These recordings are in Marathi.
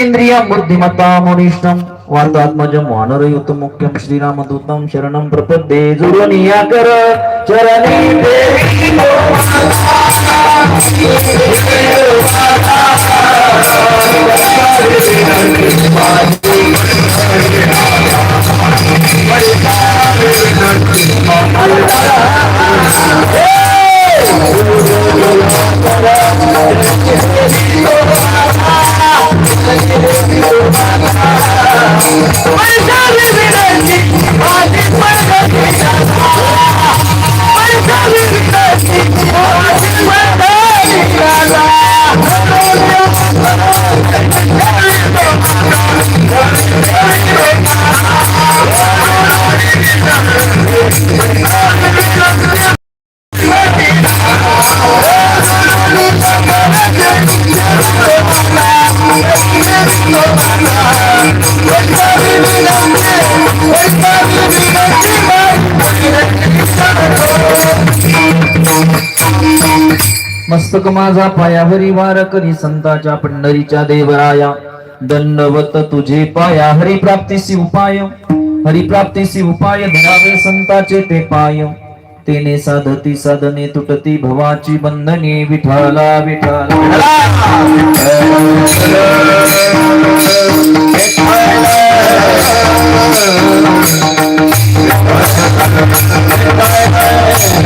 इंद्रिय बुद्धिमत्ता मुनिष्ठम वातात्मजम वानरयुत मुख्यम श्रीरामदूतम शरणम प्रपद्ये जुळून या कर मस्तक माझा पायावरी वार करी संताच्या पंढरीच्या देवराया. दंडवत तुझे पाया हरिप्राप्तीसी उपाय हरिप्राप्तीसी उपाय धरावे संताचे ते पाय. तेने साधती साधने तुटती भवाची बंधने विठाला विठाला हरिप्राप्तीसी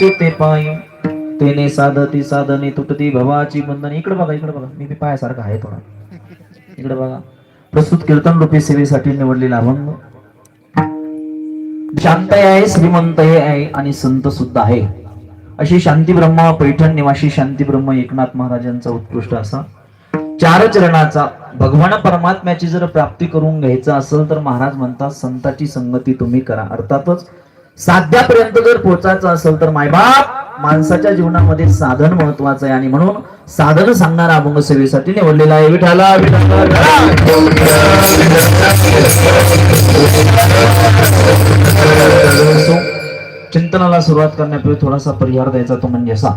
धरावे ते पाय. तेने साधती साधने तुटती भवाची बंधन. इकडे बघा इकडे बघा. मी पायासारखा आहे थोडा. इकडे बघा. प्रस्तुत कीर्तन रूपी सेवेसाठी निवडलेला अभंग. शांत आहे श्रीमंत हे आहे आणि संत सुद्धा आहे. अशी शांती ब्रह्म पैठण निवासी शांती ब्रह्म एकनाथ महाराजांचा उत्कृष्ट असा. चार चरणाचा. भगवान परमात्म्याची जर प्राप्ती करून घ्यायचं असेल तर महाराज म्हणतात संताची संगती तुम्ही करा. अर्थातच साध्यापर्यंत जर पोहोचायचं असेल तर मायबाप माणसाच्या जीवनामध्ये साधन महत्वाचं आहे. आणि म्हणून साधन सांगणारा अभंग सेवेसाठी निवडलेला आहे. विठाला चिंतनाला सुरुवात करण्यापूर्वी थोडासा परिहार द्यायचा तो म्हणजे असा.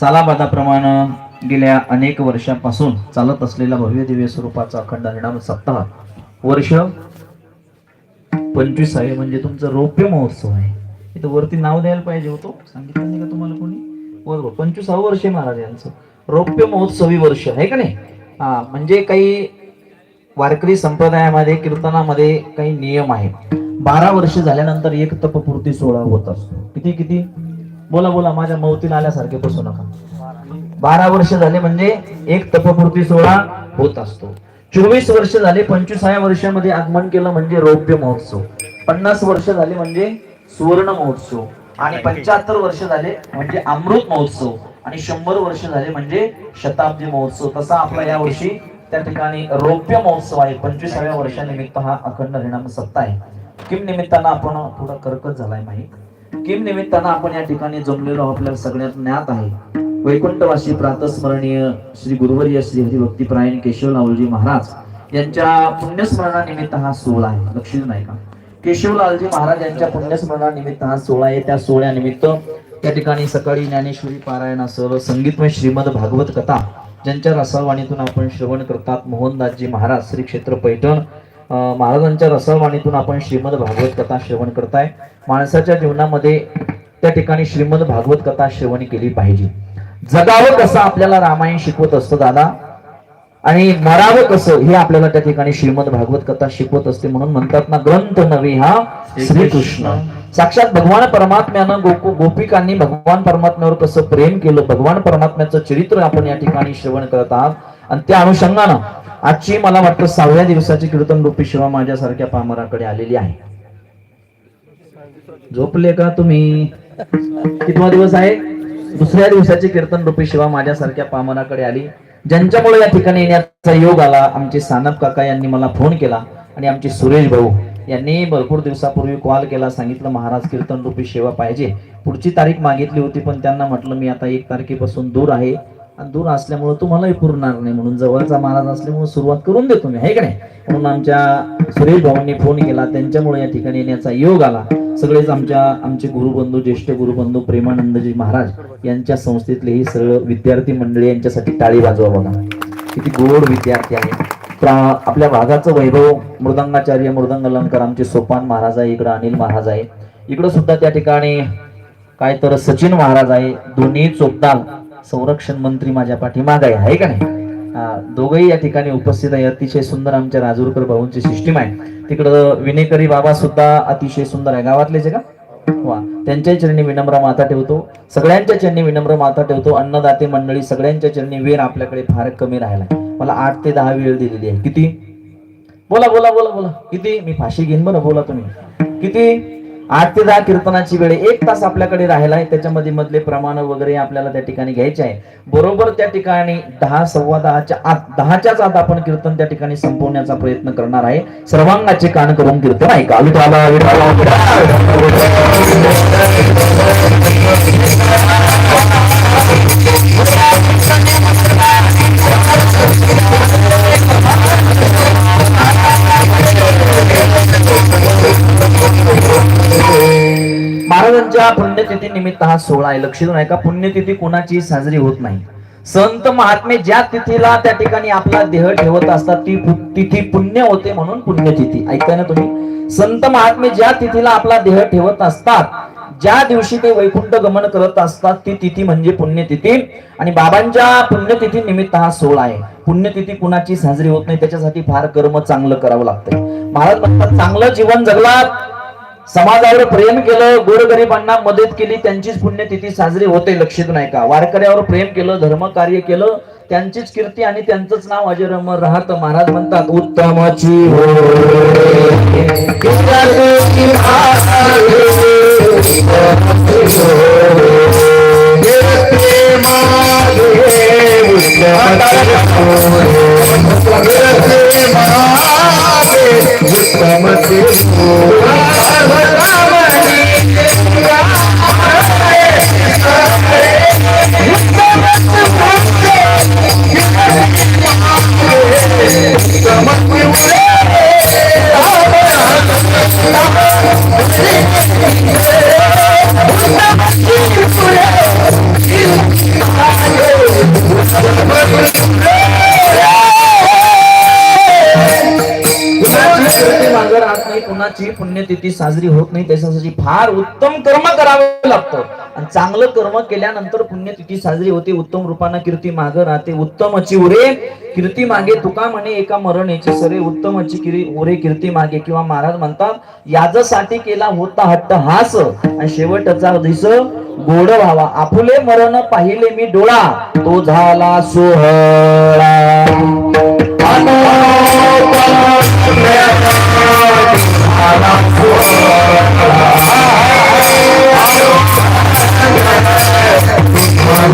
सालाबादाप्रमाणे गेल्या अनेक वर्षापासून चालत असलेला भव्य दिव्य स्वरूपाचा अखंड हरिणाम सप्ताह वर्ष पंचवीस आहे म्हणजे तुमचं रौप्य महोत्सव आहे. इथं वरती नाव द्यायला पाहिजे होतो. सांगितलं नाही का तुम्हाला कोणी? बरोबर पंचवीसावं वर्ष आहे महाराज यांचं. रौप्य महोत्सवी वर्ष आहे का नाही? हा म्हणजे काही वारकरी संप्रदायामध्ये कीर्तनामध्ये काही नियम आहेत. बारा वर्ष झाल्यानंतर एक तपपूर्ती सोहळा होत असतो. किती किती? बोला बोला. माझ्या मौतीला आल्यासारखे बसू नका. बारा वर्ष झाले म्हणजे एक तपपूर्ती सोहळा होत असतो. चोवीस वर्ष झाले पंचवीसाव्या वर्षामध्ये आगमन केलं म्हणजे रौप्य महोत्सव. पन्नास वर्ष झाले म्हणजे सुवर्ण महोत्सव. आणि पंच्याहत्तर वर्ष झाले म्हणजे अमृत महोत्सव. आणि शंभर वर्ष झाले म्हणजे शताब्दी महोत्सव. तसा आपला या वर्षी त्या ठिकाणी रौप्य महोत्सव आहे. पंचवीसाव्या वर्षानिमित्त हा अखंड हरिणाम सप्ताह आहे. किम निमित्तानं आपण थोडा कर्कश झालाय माहीत. किम निमित्तानं आपण या ठिकाणी जमलेलो आपल्याला सगळ्यात ज्ञात आहे. वैकुंठवासी प्रातस्मरणीय श्री गुरुवर्य श्री हरिभक्तीपरायण केशवलालजी महाराज यांच्या पुण्यस्मरणानिमित्त हा सोहळा आहे. लक्ष नाही का केशवलालजी महाराज यांच्या पुण्यस्मरणानिमित्त हा सोहळा आहे. त्या सोहळ्यानिमित्त त्या ठिकाणी सकाळी ज्ञानेश्वरी पारायणासह संगीतमय श्रीमद भागवत कथा ज्यांच्या रसाळवाणीतून आपण श्रवण करतात मोहनदासजी महाराज श्री क्षेत्र पैठण महाराजांच्या रसाळवाणीतून आपण श्रीमद भागवत कथा श्रवण करताय. माणसाच्या जीवनामध्ये त्या ठिकाणी श्रीमद भागवत कथा श्रवण केली पाहिजे. जगावं कसं आपल्याला रामायण शिकवत असतं दादा? आणि मरावं कसं? हे आपल्याला त्या ठिकाणी श्रीमद भागवत कथा शिकवत असते म्हणून म्हणतात ना ग्रंथ नवे हा श्रीकृष्ण. साक्षात भगवान परमात्म्यानं गोकू गोपिकांनी भगवान परमात्म्यावर कसं प्रेम केलं. भगवान परमात्म्याचं चरित्र आपण या ठिकाणी श्रवण करत आहात. आणि त्या अनुषंगानं आजची मला वाटतं सहाव्या दिवसाची कीर्तन गोपी शिवा माझ्यासारख्या पामराकडे आलेली आहे. झोपले का तुम्ही? कितवा दिवस आहे? दुसऱ्या दिवसाची कीर्तन रूपी शिवा माझ्यासारख्या पामनाकडे आली. ज्यांच्यामुळे या ठिकाणी येण्याचा योग आला आमचे सानप काका यांनी मला फोन केला आणि आमचे सुरेश भाऊ यांनी भरपूर दिवसापूर्वी कॉल केला सांगितलं महाराज कीर्तन रूपी सेवा पाहिजे. पुढची तारीख मागितली होती पण त्यांना म्हटलं मी आता एक तारखेपासून दूर आहे. आणि दूर असल्यामुळे तुम्हालाही पुरणार नाही म्हणून जवळचा महाराज असल्यामुळे सुरुवात करून देतो मी आहे का नाही? म्हणून आमच्या सुरेश भावांनी फोन केला त्यांच्यामुळे या ठिकाणी येण्याचा योग आला. सगळेच आमच्या आमचे गुरुबंधू ज्येष्ठ गुरुबंधू प्रेमानंदजी महाराज यांच्या संस्थेतले ही सर्व विद्यार्थी मंडळी यांच्यासाठी टाळी वाजवा बघा. किती गोड विद्यार्थी आहे प्रा- आपल्या भागाचं वैभव मृदंगाचार्य मृदंग अलंकार आमचे सोपान महाराज आहे इकडं अनिल महाराज आहे. इकडं सुद्धा त्या ठिकाणी काय तर सचिन महाराज आहे. दोन्ही चोपदाल संरक्षण मंत्री माझ्या पाठीमाग आहे. का नाही? दोघंही या ठिकाणी उपस्थित आहे. अतिशय सुंदर आमच्या राजूरकर भाऊंची सिस्टीम आहे. तिकडं विनेकरी बाबा सुद्धा अतिशय सुंदर आहे. गावातलेच आहे का? वा. त्यांच्या चरणी विनम्र माता ठेवतो. सगळ्यांच्या चरणी विनम्र माता ठेवतो. अन्नदाते मंडळी सगळ्यांच्या चरणी वेळ आपल्याकडे फार कमी राहिला मला आठ ते दहा वेळ दिलेली आहे. किती? बोला बोला बोला बोला. किती? मी फाशी घेईन बरं. बोला तुम्ही. किती? आठ ते दहा कीर्तनाची वेळ एक तास आपल्याकडे राहिला आहे. त्याच्यामध्ये मधले प्रमाण वगैरे आपल्याला त्या ठिकाणी घ्यायचे आहे. बरोबर त्या ठिकाणी दहा सव्वा दहाच्या आत दहाच्याच आत आपण कीर्तन त्या ठिकाणी संपवण्याचा प्रयत्न करणार आहे. सर्वांगाचे कान करून कीर्तन ऐका. विठाला पुण्यतिथी निमित्त हा सोहळा आहे. लक्ष देऊन ऐका पुण्यतिथी कोणाची साजरी होत नाही. संत महात्मे ज्या तिथीला त्या ठिकाणी आपला देह ठेवत असतात ती तिथी पुण्य होते म्हणून पुण्यतिथी. ऐकताय ना तुम्ही? संत महात्मे ज्या तिथीला आपला देह ठेवत असतात ज्या दिवशी ते वैकुंठ गमन करत असतात ती तिथी म्हणजे पुण्यतिथी. आणि बाबांच्या पुण्यतिथी निमित्त हा सोहळा आहे. पुण्यतिथी कुणाची साजरी होत नाही त्याच्यासाठी फार कर्म चांगलं करावं लागतंय. महाराज म्हणतात चांगलं जीवन जगलात समाजावर प्रेम केलं गोरगरिबांना मदत केली त्यांचीच पुण्यतिथी साजरी होते लक्षित नाही का? वारकऱ्यावर प्रेम केलं धर्मकार्य केलं त्यांचीच कीर्ती आणि त्यांचंच नाव अजरमर राहत महाराज म्हणतात उत्तमाची हो कुणाची कुणाची पुण्यतिथी साजरी होत नाही त्याच्यासाठी फार उत्तम कर्म करावे लागतं. आणि चांगलं कर्म केल्यानंतर पुण्यतिथी साजरी होते उत्तम रूपानं कीर्ती मागं राहते उत्तमची उरे कीर्ती मागे तुका म्हणे एका मरणेची सरे उत्तमची किरी उरे कीर्ती मागे किंवा महाराज म्हणतात याजसाठी केला होता हट्ट हास आणि शेवटचा दिस गोड व्हावा. आपुले मरण पाहिले मी डोळा तो झाला सोहळा.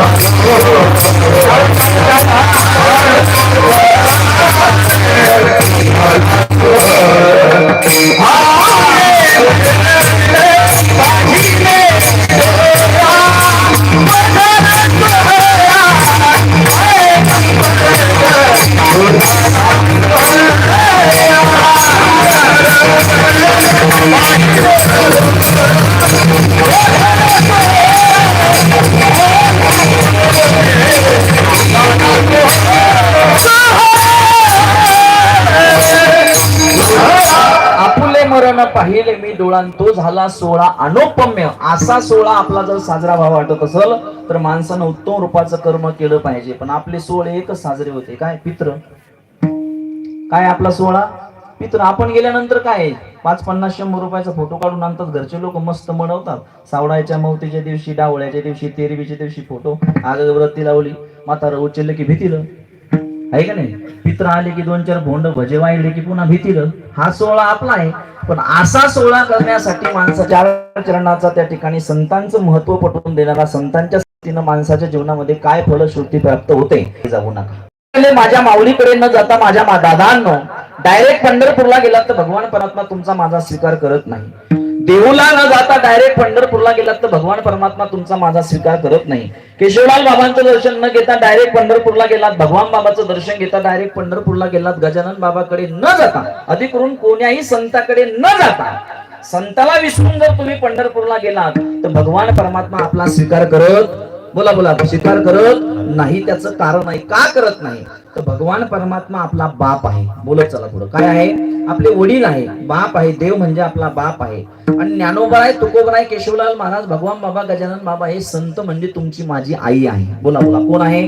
Thank you. पाहिले मी डोळान तो झाला सोहळा अनुपम्य. असा सोहळा आपला जर साजरा व्हावा वाटत असेल तर माणसानं उत्तम रूपाचं कर्म केलं पाहिजे. पण आपले सोहळे एकच साजरे होते. काय? पित्र काय आपला सोहळा पित्र आपण गेल्यानंतर काय? आहे? पाच पन्नास शंभर रुपयाचा फोटो काढून आणतात. घरचे लोक मस्त मनवतात सावडायच्या मवतीच्या दिवशी डावळ्याच्या दिवशी तेरवीच्या दिवशी फोटो आग व्रती लावली. माता उचललं की भीतीलं. आहे का नाही? पित्र आले की दोन चार भोंड भजे वाहिले की पुन्हा भीतील हा सोहळा आपला आहे पण असा सोहळा करण्यासाठी माणसाच्या चरणाचा त्या ठिकाणी संतांचं महत्त्व पटवून देणारा संतांच्या स्थितीनं माणसाच्या जीवनामध्ये काय फलश्रुती प्राप्त होते हे जाऊ नका. माझ्या माऊलीकडे न जाता माझ्या दादांना दादांनो डायरेक्ट पंढरपूरला गेलात तर भगवान परमात्मा तुमचा माझा स्वीकार करत नाही. देऊला न जाता डायरेक्ट पंढरपूरला गेलात तर भगवान परमात्मा तुमचा माझा स्वीकार करत नाही. केशवलाल बाबांचं दर्शन न घेता डायरेक्ट पंढरपूरला गेलात भगवान बाबाचं दर्शन घेता डायरेक्ट पंढरपूरला गेलात गजानन बाबाकडे न जाता अधिक करून कोण्याही संताकडे न जाता संताला विसरून जर तुम्ही पंढरपूरला गेलात तर भगवान परमात्मा आपला स्वीकार करत बोला बोला स्वीकार करत नाही त्याचं कारण आहे का करत नाही? तर भगवान परमात्मा आपला बाप आहे. बोलत चला पुढं. काय आहे? आपले वडील आहे. बाप आहे. देव म्हणजे आपला बाप आहे. आणि ज्ञानोबा आहे तुकोबा आहे केशवलाल महाराज भगवान बाबा गजानन बाबा हे संत म्हणजे तुमची माझी आई आहे. बोला बोला कोण आहे?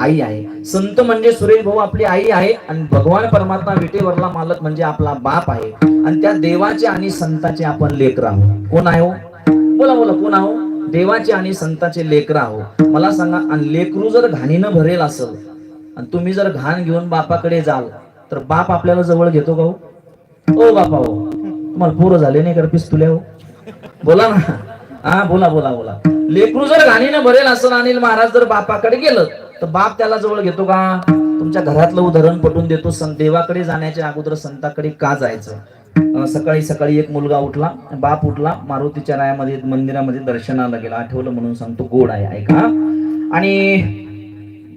आई आहे. संत म्हणजे सुरेश भाऊ आपली आई आहे. आणि भगवान परमात्मा विटेवरला मालक म्हणजे आपला बाप आहे. आणि त्या देवाचे आणि संताचे आपण लेकर आहोत. कोण आहे हो? बोला बोला कोण आहो देवाचे आणि संताचे लेकर आहो. मला सांगा आणि लेकरू जर घाणीनं भरेल असेल आणि तुम्ही जर घाण घेऊन बापाकडे जाल तर बाप आपल्याला जवळ घेतो का हो? ओ बापा हो. तुम्हाला पोरं झाले नाही कर पिस्तुल्या हो? बोला ना. हा बोला बोला बोला. लेकरू जर घाणीनं भरेल असं अनिल महाराज जर बापाकडे गेलं तर बाप त्याला जवळ घेतो का? तुमच्या घरातलं उदाहरण पटून देतो देवाकडे जाण्याच्या अगोदर संताकडे का जायचं? सकाळी सकाळी एक मुलगा उठला बाप उठला मारुतीच्या रायामध्ये मंदिरामध्ये दर्शनाला गेला. आठवलं म्हणून सांगतो गोड आहे ऐका. आणि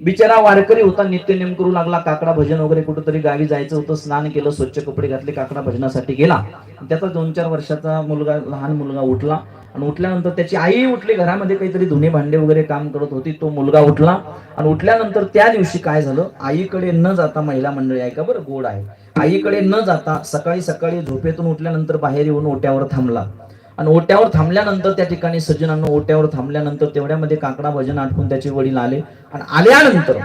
बिचारा वारकरी होता नित्य नेम करू लागला काकडा भजन वगैरे कुठेतरी गावी जायचं होतं स्नान केलं स्वच्छ कपडे घातले काकडा भजनासाठी गेला. त्याचा दोन चार वर्षाचा मुलगा लहान मुलगा उठला. आणि उठल्यानंतर त्याची आई उठली घरामध्ये काहीतरी धुणे भांडे वगैरे काम करत होती तो मुलगा उठला. आणि उठल्यानंतर त्या दिवशी काय झालं आईकडे न जाता महिला मंडळी आहे का बरं? गोड आहे. आईकडे न जाता सकाळी सकाळी झोपेतून उठल्यानंतर बाहेर येऊन ओट्यावर थांबला. आणि ओट्यावर थांबल्यानंतर त्या ठिकाणी सज्जनांना ओट्यावर थांबल्यानंतर तेवढ्यामध्ये काकडा भजन आटपून त्याचे वडील आले. आणि आल्यानंतर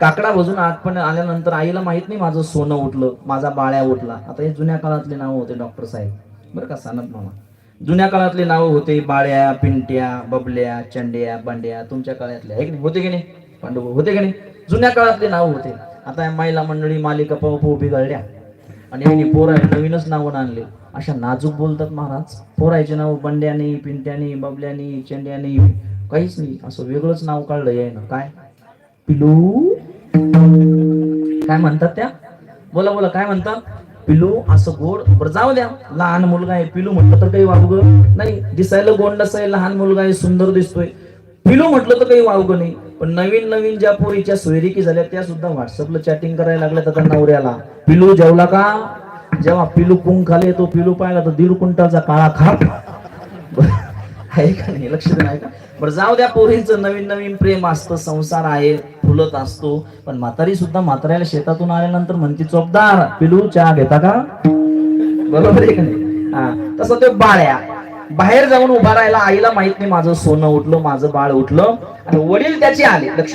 काकडा भजून आठवण आल्यानंतर आईला माहीत नाही माझं सोनं उठलं माझा बाळ्या उठला. आता हे जुन्या काळातले नाव होते डॉक्टर साहेब. बरं का सानप मामा? जुन्या काळातले नाव होते बाळ्या पिंट्या बबल्या चंड्या बंड्या तुमच्या काळातल्या. आहे की होते की नाही? पांडव होते की नाही? जुन्या काळातले नाव होते. आता महिला मंडळी मालिका पाहू बिघडल्या आणि यांनी पोर नवीनच नावं आणले. अशा नाजूक बोलतात महाराज. पोरायचे नाव बंड्याने पिंट्याने बबल्याने चेंड्याने. काहीच नाही. असं वेगळंच नाव काढलं यायनं. काय? पिलू? काय म्हणतात त्या? बोला बोला. काय म्हणतात? पिलू असं गोड. बरं जाऊ द्या. लहान मुलगा आहे पिलू म्हटलं तर काही वावग नाही. दिसायला गोंड आहे लहान मुलगा आहे सुंदर दिसतोय. पिलू म्हटलं तर काही वावग नाही. पण नवीन नवीन ज्या पोरीच्या सोयरिकी झाल्या त्या सुद्धा व्हॉट्सअपला चॅटिंग करायला लागल्या तर त्या नवऱ्याला पिलू जेवला का? जेव्हा पिलू कुंक खाले तो पिलू पाहिला तर दीड कुंटाचा काळा खाप आहे का नाही? लक्ष देणं आहे का? बरं जाऊ द्या पोरींचं नवीन नवीन प्रेम असतं संसार आहे फुलत असतो. पण म्हातारी सुद्धा म्हाताऱ्याला शेतातून आल्यानंतर म्हणते चोपदार पिलू चहा घेता का? बरोबर आहे का नाही? हा. तसं ते बाळ्या. बाहेर जाऊन उभा राहायला आईला माहीत नाही माझं सोनं उठलं माझं बाळ उठलं. आणि वडील त्याचे आले लक्ष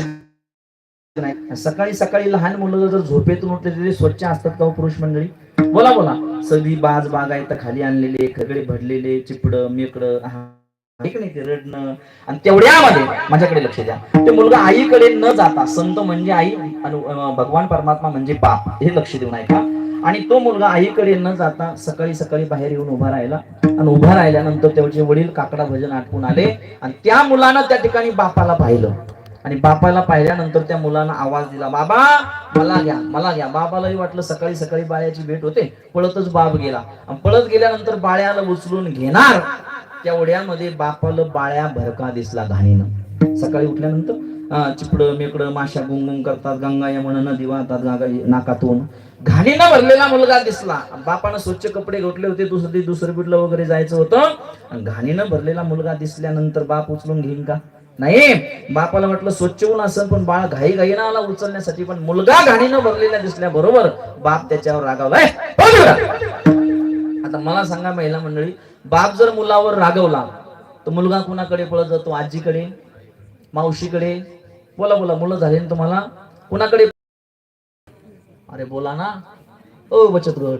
नाही सकाळी सकाळी लहान मुलं जर झोपेतून उठले तरी स्वच्छ असतात का हो, पुरुष मंडळी? बोला बोला. सगळी बाज बाग आहे तर खाली आणलेले खगडे भरलेले चिपड मेकड ते रडणं. आणि तेवढ्यामध्ये माझ्याकडे लक्ष द्या. ते मुलगा आईकडे न जाता संत म्हणजे आई भगवान परमात्मा म्हणजे बाप हे लक्ष देऊन ऐका. आणि तो मुलगा आईकडे न जाता सकाळी सकाळी बाहेर येऊन उभा राहिला. आणि उभा राहिल्यानंतर त्याचे वडील काकडा भजन आटपून आले. आणि त्या मुलानं त्या ठिकाणी बापाला पाहिलं. आणि बापाला पाहिल्यानंतर त्या मुलानं आवाज दिला बाबा मला घ्या मला घ्या. बाबालाही वाटलं सकाळी सकाळी बाळ्याची भेट होते. पळतच बाप गेला. आणि पळत गेल्यानंतर बाळ्याला उचलून घेणार. त्या ओढ्यामध्ये बापाला बाळ्या भरका दिसला घाणीनं सकाळी उठल्यानंतर चिपड चिपडं मेकडं माशा गुंगुंग करतात गंगा यमुना नदी वाहतात गागा नाकातून. घाणीनं भरलेला मुलगा दिसला. बापानं स्वच्छ कपडे घोटले होते दुसरं दुसरं पिठलं वगैरे जायचं होतं. घाणीनं भरलेला मुलगा दिसल्यानंतर बाप उचलून घेईन का? नाही. बापाला म्हटलं स्वच्छ होऊन असेल पण बाळ घाई घाईनं आला उचलण्यासाठी. पण मुलगा घाणीनं भरलेला दिसल्या बरोबर बाप त्याच्यावर रागावलाय आता मला सांगा महिला मंडळी बाप जर मुलावर रागवला तर मुलगा कुणाकडे पळत जातो? आजीकडे? मावशीकडे? बोला बोला मुलं झाले ना तुम्हाला? कुणाकडे? अरे बोला ना. ओ बचत गट.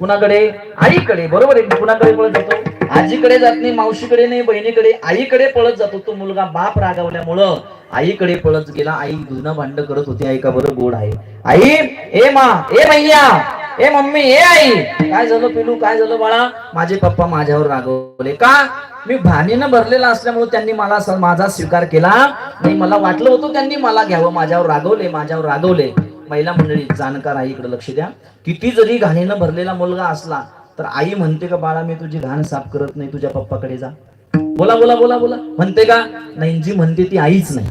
कुणाकडे? आईकडे. बरोबर आहे कुणाकडे पळत जातो? आजीकडे जात नाही मावशीकडे नाही बहिणीकडे. आईकडे पळत जातो तो मुलगा. बाप रागावल्यामुळं आईकडे पळत गेला. आई धुणं भांड करत होती. आई का बरं गोड आहे? आई ए मा ए मैया. ए मम्मी ए आई! काय झालं पिलू काय झालं बाळा? माझे पप्पा माझ्यावर रागवले का? मी भानीनं भरलेला असल्यामुळे त्यांनी मला माझा स्वीकार केला. नाही मला वाटलं होतं त्यांनी मला घ्यावं. माझ्यावर रागवले माझ्यावर रागवले. महिला मंडळी जाणकार आई इकडे लक्ष द्या. किती जरी घाणीनं भरलेला मुलगा असला तर आई म्हणते का बाळा मी तुझी घाण साफ करत नाही तुझ्या पप्पाकडे जा. बोला बोला बोला बोला. म्हणते का? नाही जी म्हणते ती आईच नाही.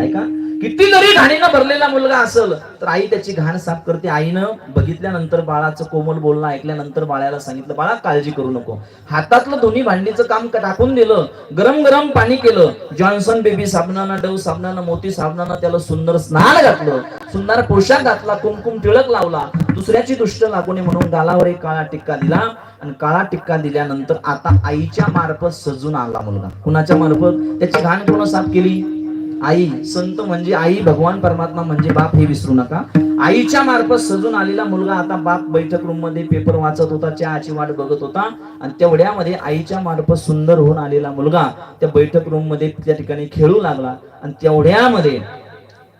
ऐका किती जरी घाणीनं भरलेला मुलगा असल तर आई त्याची घाण साफ करते. आईनं बघितल्यानंतर बाळाचं कोमल बोलणं ऐकल्यानंतर बाळाला सांगितलं बाळा काळजी करू नको. हातातलं दोन्ही भांडीचं काम टाकून दिलं गरम गरम पाणी केलं. जॉन्सन बेबी साबणानं डव साबणानं मोती साबणानं त्याला सुंदर स्नान घातलं. सुंदर पोशाख घातला कुमकुम टिळक लावला. दुसऱ्याची दुष्ट लागू नये म्हणून गालावर एक काळा टिक्का दिला. आणि काळा टिक्का दिल्यानंतर आता आईच्या मार्फत सजून आला मुलगा. कुणाच्या मार्फत? त्याची घाण कोण साफ केली? आई संत म्हणजे आई भगवान परमात्मा म्हणजे बाप हे विसरू नका. आईच्या मार्फत सजून आलेला मुलगा आता बाप बैठक रूममध्ये पेपर वाचत होता चहाची वाट बघत होता. आणि तेवढ्यामध्ये आईच्या मार्फत सुंदर होऊन आलेला मुलगा त्या बैठक रूममध्ये त्या ठिकाणी खेळू लागला. आणि तेवढ्यामध्ये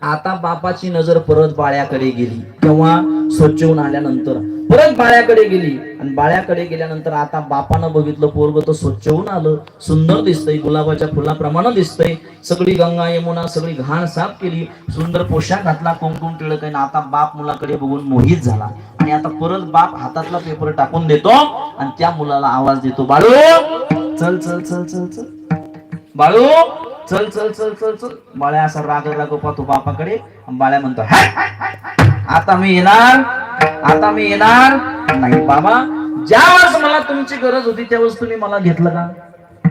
आता बापाची नजर परत बाळ्याकडे गेली. तेव्हा स्वच्छ होऊन आल्यानंतर. परत बाळ्याकडे गेली. आणि बाळ्याकडे गेल्यानंतर आता बापानं बघितलं पोरग तर स्वच्छ होऊन आलं. सुंदर दिसतंय गुलाबाच्या फुलाप्रमाणे दिसतंय. सगळी गंगा यमुना सगळी घाण साफ केली. सुंदर पोशाख घातला कुंकुम टिळक आहे. आता बाप मुलाकडे बघून मोहित झाला. आणि आता परत बाप हातातला पेपर टाकून देतो आणि त्या मुलाला आवाज देतो. बाळू चल चल चल चल चल. बाळू चल चल चल चल चल. बाळ्या असा राग राग पाहतो बापाकडे. बाळ्या म्हणतो आता मी येणार आता मी येणार नाही बाबा. ज्या वेळेस मला तुमची गरज होती त्यावेळेस तुम्ही मला घेतलं का?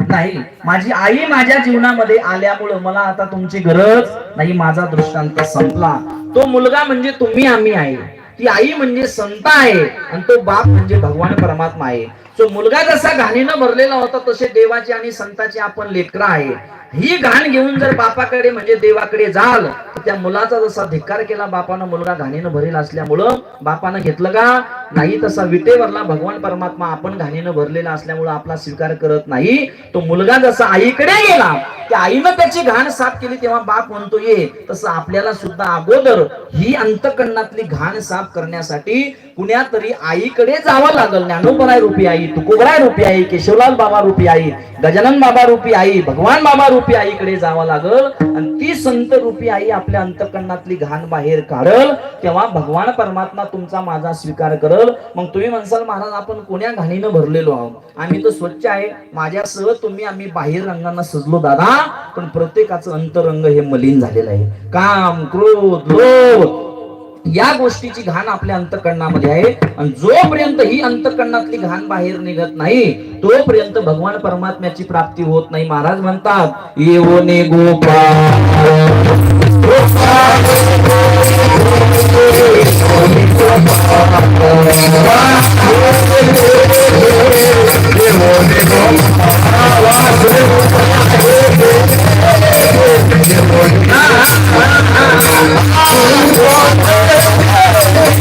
नाही. माझी आई माझ्या जीवनामध्ये आल्यामुळं मला आता तुमची गरज नाही माझा दृष्टांत संपला. तो मुलगा म्हणजे तुम्ही आम्ही आहे. ती आई म्हणजे संत आहे आणि तो बाप म्हणजे भगवान परमात्मा आहे. सो मुलगा जसा घाणीनं भरलेला होता तसे देवाचे आणि संताचे आपण लेकरं आहे ही घाण घेऊन जर बापाकडे म्हणजे देवाकडे जाल तर त्या मुलाचा जसा धिक्कार केला बापानं मुलगा घाणीनं भरेल असल्यामुळं बापानं घेतलं का? नाही तसा विटेवरला भगवान परमात्मा आपण घाणीनं भरलेला असल्यामुळं आपला स्वीकार करत नाही. तो मुलगा जसा आईकडे गेला त्या आईनं त्याची घाण साफ केली तेव्हा बाप म्हणतो ये तसं आपल्याला सुद्धा अगोदर ही अंतकरणातली घाण साफ करण्यासाठी कुण्यातरी आईकडे जावं लागल. ज्ञानोबराय रुपी आई तुकोबराय रुपी आई केशवलाल बाबा रूपी आई गजानन बाबा रूपी आई भगवान बाबा रूपी आईकडे जावं लागल. आणि ती संत रूपी आई आपल्या अंतकरणातली घाण बाहेर काढल. तेव्हा भगवान परमात्मा तुमचा माझा स्वीकार करल. मग तुम्ही म्हणसाल महाराज आपण कोण्या घाणीनं भरलेलो आहोत? आम्ही तर स्वच्छ आहे. माझ्यासह तुम्ही आम्ही बाहेर रंगांना सजलो दादा. पण प्रत्येकाचं अंतरंग हे मलिन झालेलं आहे. काम क्रोध लोभ या गोष्टीची घाण आपल्या अंतकरणामध्ये आहे. आणि जोपर्यंत ही अंतकरणातली घाण बाहेर निघत नाही तोपर्यंत भगवान परमात्म्याची प्राप्ती होत नाही महाराज म्हणतात येवने गोपा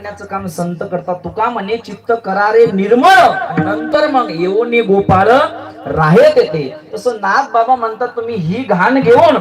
काढण्याचं काम संत करतात. तुका म्हणे चित्त करारे निर्मळ. नंतर मग येऊन गोपाळ राहेत येते. तसं नाथ बाबा म्हणतात तुम्ही ही घाण घेऊन